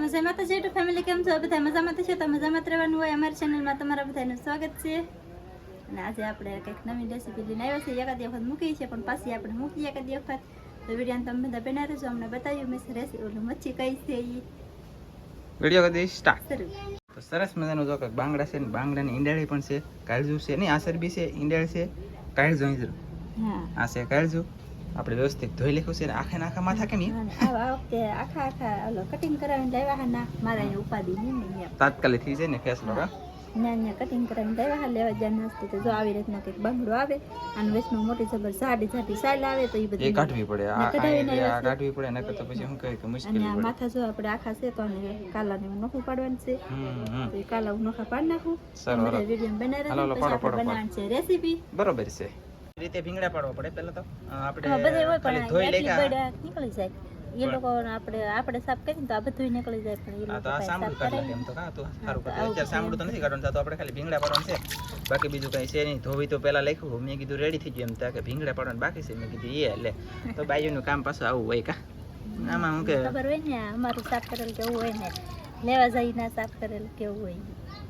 મજામાં તો છે ફેમિલી કેમ છો? બધા મજામાં તો છે? તો મજામાં રહેવાનું હોય અમારી ચેનલમાં તમારા બધાનું સ્વાગત છે. અને આજે આપણે કંઈક નવી રેસીપી લઈને આવ્યા છે એકાદી વખત મૂકી છે પણ પાછી આપણે મૂકીએ એકાદી વખત. તો વીડિયો તમે બધા બનાવી રહેજો. અમને બતાવ્યું મેં રેસીપી ઓલું મચ્છી કઈ છે એ વીડિયો કરી સ્ટાર્ટ. શરૂ. તો સરસ મજાનું જો કંઈક બાંગડા છે ને બાંગડાની ઈંડાળી પણ છે. કાળજુ છે નહીં આસરબી સરબી છે ઈંડાળ છે કાળજુ અહીં હા. આ છે કાળજુ આપણે વ્યવસ્થિત ધોઈ લખ્યું છે આખે ને આખા માથા કેમ ઈ? આ આ વખતે આખા આખા ઓલો કટિંગ કરાવીને લાવ્યા હા ના મારા અહીં ઉપાધિ નહીં ને તાત્કાલિક થઈ જાય ને ફેસલો કા ના ના કટિંગ કરાવીને લાવ્યા હા લેવા જ્યાં નાસ્તી તો જો આવી રીતના કંઈક બંગડો આવે અને વેચમાં મોટી જબર જાડી જાડી સાઈલ આવે તો એ બધી કાઢવી પડે આ ને. કાઢવી પડે નકર તો પછી શું કહે કે મુશ્કેલી પડે. માથા જો આપણે આખા છે તો કાલા કાલાને નોખું પાડવાનું છે. તો એ કાલા હું નોખા પાડી નાખું. સરસ. વીડિયો બનાવી રહ્યો છે રેસીપી બરોબર છે. રીતે ભીંગડા પાડવા પડે. પહેલા તો આપણે બધે હોય ખાલી પણ ધોઈ એટલી નીકળી જાય. એ લોકો આપણે આપણે સાફ કરીએ તો આ બધું નીકળી જાય પણ એ લોકો તો આ સાંભળું સાફ કરે એમ તો કા તો સારું કરે અત્યારે સાંભળું તો નથી કાઢવાનું તો આપણે ખાલી ભીંગડા પાડવાનું છે. બાકી બીજું કઈ છે નહીં. ધોવી તો પહેલા લખ્યું મેં કીધું રેડી થઈ ગયું એમ ત્યાં કે ભીંગડા પાડવાનું બાકી છે. મેં કીધું એ એટલે તો બાજુનું કામ પાછું આવું હોય કા. આમાં હું કે ખબર હોય ને અમારું સાફ કરેલ કેવું હોય ને લેવા જઈને ના સાફ કરેલ કેવું હોય.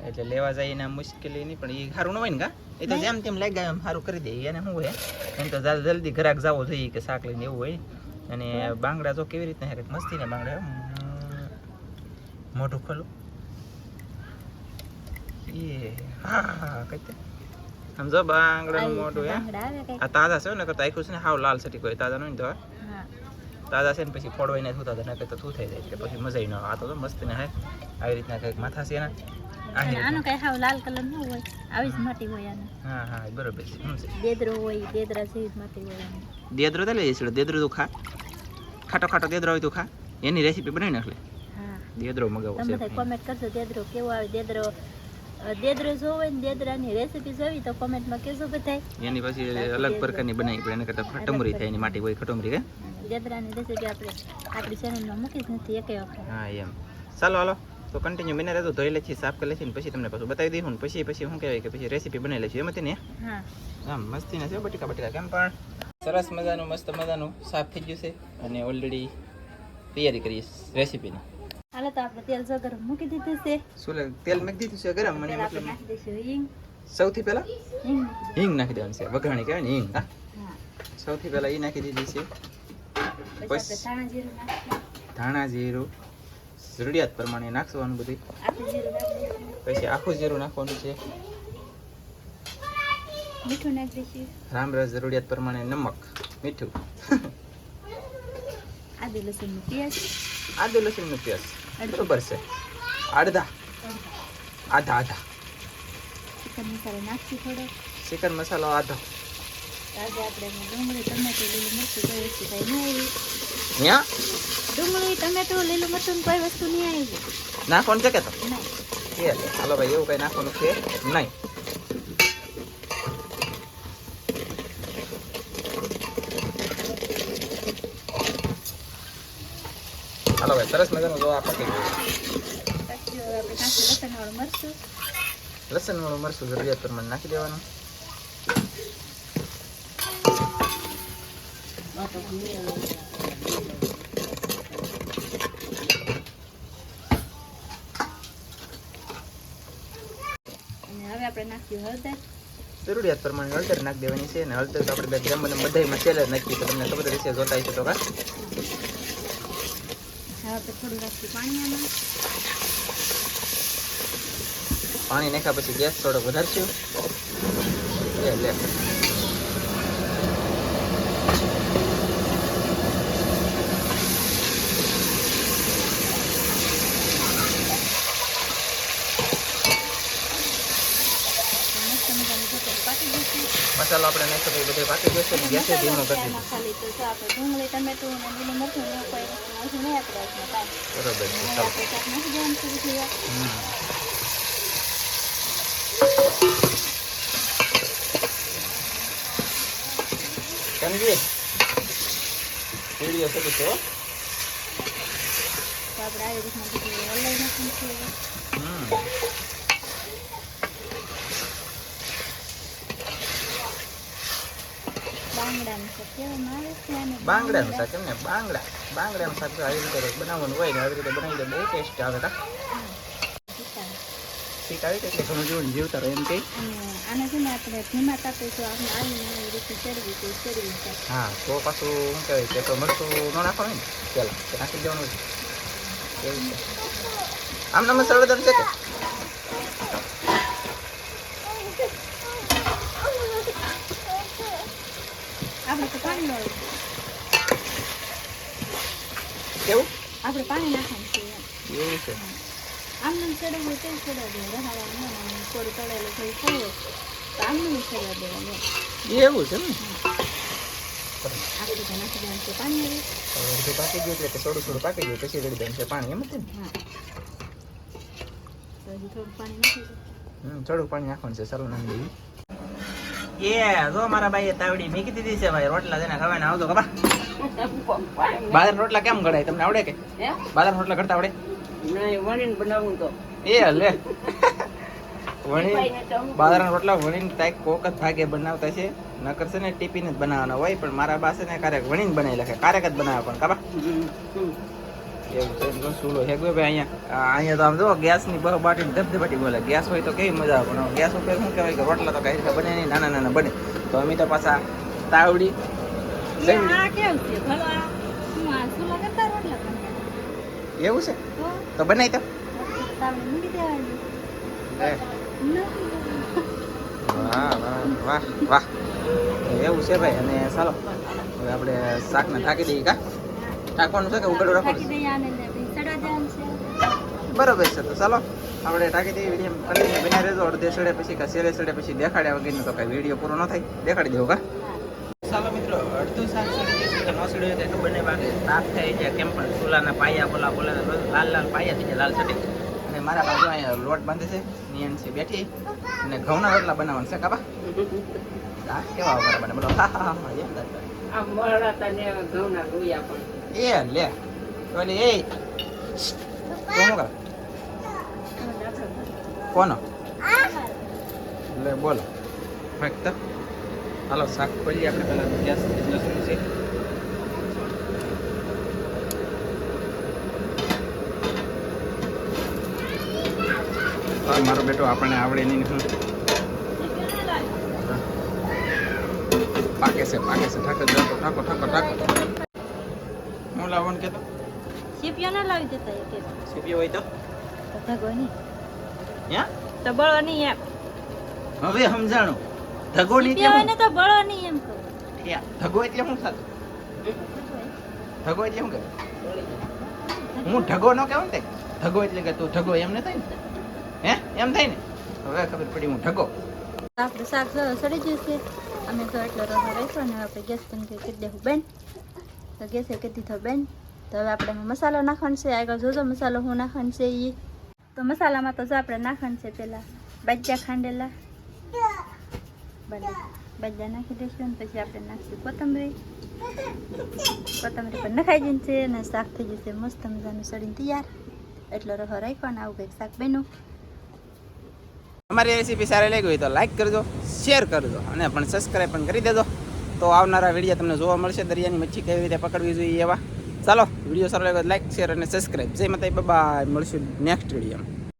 એટલે લેવા જાય એના મુશ્કેલી નહીં પણ એ સારું ન હોય ને કા? એ તો જેમ તેમ લાગ્યા એમ સારું કરી દે. એને શું હોય? એમ તો જલ્દી ઘરાક જવો જોઈએ કે શાક લઈને એવું હોય. અને બાંગડા તો કેવી રીતના હેરે મસ્તી ને બાંગડા મોઢું ખોલું. એ હા હા કઈ. સમજો બાંગડાનું મોઢું હે? બાંગડા આ તાજા છે ને કરતા આખું છે ને હાવ લાલ સટી કોઈ તાજા નહીં તો તાજા છે ને પછી ફોડવાઈને થતા નકર તો થૂ થઈ જાય એટલે પછી મજા ન આ તો મસ્તી મસ્ત ને હે આવી રીતના કંઈક માથા છે એના. આની કઈ હાવ લાલ કલર ન હોય આવી જ માટી હોય આને. હા હા બરોબર છે. દેદરો હોય દેદરા જેવી જ માટી હોય દેદરો તો લઈ જઈશ દેદરો તું ખા. ખાટો ખાટો દેદરો હોય તું ખા. એની રેસીપી બનાવી નાખલે. હા. દેદરો મગાવો છે તમે કોમેન્ટ કરજો દેદરો કેવો આવે દેદરો દેદરો જોવો ને દેદરાની રેસીપી જોવી તો કોમેન્ટમાં કહેજો બધાય. એની પછી અલગ પ્રકારની બનાવી પડે એના કરતાં ખટમરી થાય એની માટી હોય ખટમરી કે દેદરાની રેસીપી આપણે આપણી ચેનલમાં મૂકી જ નથી એકે વખત. હા એમ. ચાલો હાલો. તો કન્ટિન્યુ બને રહેતો ધોઈ લેછી સાફ કરી લેછી ને પછી તમને પાછું બતાવી દઈશું ને પછી પછી શું કહેવાય કે પછી રેસીપી બનાવી લેશું એમ હતી ને? આમ મસ્તી નથી બટીકા બટીકા કેમ પણ? સરસ મજાનું મસ્ત મજાનું સાફ થઈ ગયું છે અને ઓલરેડી તૈયારી કરીએ રેસીપીની હાલો તો આપણે તેલ જો ગરમ મૂકી દીધું છે. શું લે તેલ મૂકી દીધું છે ગરમ? મને મતલબ નાખી દઈશું હિંગ. સૌથી પહેલા? હિંગ નાખી દેવાની છે વઘાણી કહેવાય ને હિંગ હા. સૌથી પહેલા એ નાખી દીધી છે. ધાણા જીરું જરૂરિયાત પ્રમાણે નાખવાનું બધું પછી આખું જીરું નાખવાનું છે. મીઠું નાખી દઈશું રામરસ જરૂરિયાત પ્રમાણે નમક મીઠું. આદુ લસણનું પ્યાજ. આદુ લસણનું પેસ્ટ બરોબર છે. અડધા આધા આધા. ચિકન મસાલો નાખશું થોડો. ચિકન મસાલો આધો. આજે આપણે ડુંગળી ટમેટું લીલું મરચું કોઈ વસ્તુ કઈ નહીં આવી ત્યાં ડુંગળી ટમેટું લીલું મરચું ને કોઈ વસ્તુ નહીં આવી નાખવાનું છે કે તો નહીં કે લે. હાલો ભાઈ એવું કઈ નાખવાનું છે નહીં હાલો ભાઈ સરસ મજાનું જો આ પકી ગયું પછી હવે આપણે નાખી લસણવાળું મરચું લસણ વાળું મરચું જરૂરિયાત પ્રમાણે નાખી દેવાનું અને હવે આપણે નાખ્યું હળદર જરૂરિયાત પ્રમાણે હળદર નાખી દેવાની છે અને હળદર તો આપણે બે બને બધામાં સેલ જ નાખીએ તો તમને ખબર હશે જોતા હશે તો કા? હવે થોડું નાખ્યું પાણી આમાં પાણી નાખ્યા પછી ગેસ થોડો વધારશું. લે લે તો મસ્ત મજાનું ઢોકળું પાકી દઈશું મસાલો આપણે નાખ્યો તો એ બધો પાકી જશે અને ગેસે ધીમો કરી એમાં ખાલી તો જો આપણે ડુંગળી ટમેટું અને લીલું મરચું ને એવું કોઈ વસ્તુ નાખી નહીં આપણે હાથમાં કાંઈ. બરોબર છે હવે ચાલો આપણે શાક નાખી દેવાનું શરૂ થઈ જાય હમ. સમજી વીડિયો શરૂ છે હો. તો આપણે આવી રીતના બધું હલાવી નાખવાનું છે હવે. હમ બાંગડાનું શાક એમ ને? બાંગડા. બાંગડાનું શાક તો આવી રીતે બનાવવાનું હોય ને આવી રીતે બનાવી દે બહુ ટેસ્ટ આવે તા ઠીક આવી એટલે ઘણું જીવન જીવતા રહે એમ આને છે ને આપણે ધીમા તાપે જો આપણે આવીને આવી રીતે ચડવી તો ચડવી હા તો પાછું શું કહેવાય કે તો મરચું ન નાખવાનું ને? પેલા કે નાખી દેવાનું. એવું છે. આમ નામ સરળદર છે કે આપણે તો પાણી વાળું કેવું? આપણે પાણી નાખવાનું છે. એવું છે. આમનું ચડવું હોય તો ચડવા દેવું રહાવાનું ન અને થોડું તળેલું થોડું ખાવું તો આમનું ચડવા દેવાનું એવું છે ને? આપણે તો નાખી દેવાનું છે પાણી અડધું પાકી ગયું એટલે થોડું થોડું પાકી ગયું. પછી રેડી દેવાનું છે પાણી એમ જ ને? થોડું પાણી નાખી થોડું પાણી નાખવાનું છે સારું નામ દેવી એ જો મારા ભાઈએ તાવડી મીકી દીધી છે ભાઈ રોટલા જેને ખાવાના આવતો ખબર? બાદર રોટલા કેમ ઘડાય તમને આવડે કે? બાદર રોટલા કરતા આવડે? એ લે. વણી બાદરના રોટલા વણીને તાઈક કોક જ ભાગે બનાવતા છે. નકર છે ને ટીપીને જ બનાવવાના હોય પણ મારા પાસે ને ક્યારેક વણીને બનાવી લખે. ક્યારેક જ બનાવે પણ કાબા એવું ચૂલો છે ભાઈ અહીંયા અહીંયા તો આમ જો ગેસની બહુ બાટી ધબધબાટી બોલે. ગેસ હોય તો કેવી મજા આવે? પણ ગેસ ઉપર શું કહેવાય કે રોટલા તો કઈ રીતે બને નહીં નાના નાના બને. તો અમે તો પાછા તાવડી? એવું છે? તો બનાવી તો. વાહ વાહ વાહ એવું છે ભાઈ અને ચાલો હવે આપણે શાકને થાકી દઈએ કા? ઢાંકવાનું છે કે ઉગાડો રાખવાનું છે? બરોબર છે તો ચાલો આપણે ઢાંકી દઈએ વીડિયો કરીને બના રહેજો. અડધે સડે પછી કે સેલે સડે પછી દેખાડ્યા વગરનું તો કઈ વીડિયો પૂરો ન થાય. દેખાડી દેવું કા ચાલો મિત્રો અડધું શાક સડી ન સડ્યું તો ખબર નહીં બાકી સાફ થાય છે. કેમ પણ ચૂલાના પાયા બોલા બોલા લાલ લાલ પાયા થઈ જાય લાલ સટી અને મારા બાજુ અહીંયા લોટ બાંધે છે નિયનસી બેઠી. અને ઘઉંના રોટલા બનાવવાના છે કાબા આ કેવા બરાબર બને બોલો. હા હા હા હા એમ થાય. એ લે. ઓલી એ. કોણ કરે? કોનો? લે બોલો. ફેંક તો. હાલો શાક ખોલીએ આપણે પહેલાં ગેસ લસણ છે? મારો બેટો આપણને આવડે નહીં શું? પાકે છે પાકે છે. ઠાકો ઠાકો ઠાકો ઠાકો ઠાકો હું લાવવાનું કેતો? સીપીઓ ના લાવી દેતા એ કે સીપીઓ હોય તો? તો ધગો નહીં હે તો બળો એમ. હવે સમજાણું. ધગો કેમ હોય ને તો બળવાની એમ કહું. ધગો એટલે શું થતું ધગો એટલે શું કહે હું ઢગો ન કહેવું ને. ઢગો એટલે કે તું ઢગો એમ ને થાય ને. હે? એમ થાય ને? હવે ખબર પડી હું ઢગો આપણું શાક સડી જશે. અમે તો એટલો રસો રહેશો ને આપણે ગેસ બંધ કરી દેવું બેન. તો ગેસે કે દીધો બેન, તો હવે આપણે મસાલો નાખવાનો છે. આગળ જોજો મસાલો હું નાખવાનો છે એ તો મસાલામાં તો જો આપણે નાખવાનું છે પહેલાં બાજ્યા ખાંડેલા. ભલે બાજ્યા નાખી દઈશું પછી આપણે નાખીશું કોથમરી. કોથમરી પણ નખાઈ જઈને છે અને શાક થઈ જશે મસ્ત મજાનું સડીને તૈયાર. એટલો રહો રાખ્યો અને આવું કંઈક શાક બન્યું. અમારી રેસીપી સારી લાગી હોય તો લાઈક કરજો શેર કરજો અને પણ સબસ્ક્રાઈબ પણ કરી દેજો. તો આવનારા વીડિયો તમને જોવા મળશે. દરિયાની મચ્છી કેવી રીતે પકડવી જોઈએ એવા. ચાલો, વીડિયો સારો લાગ્યો લાઈક શેર અને સબસ્ક્રાઈબ જય માતા બાય મળશું નેક્સ્ટ વિડીયોમાં.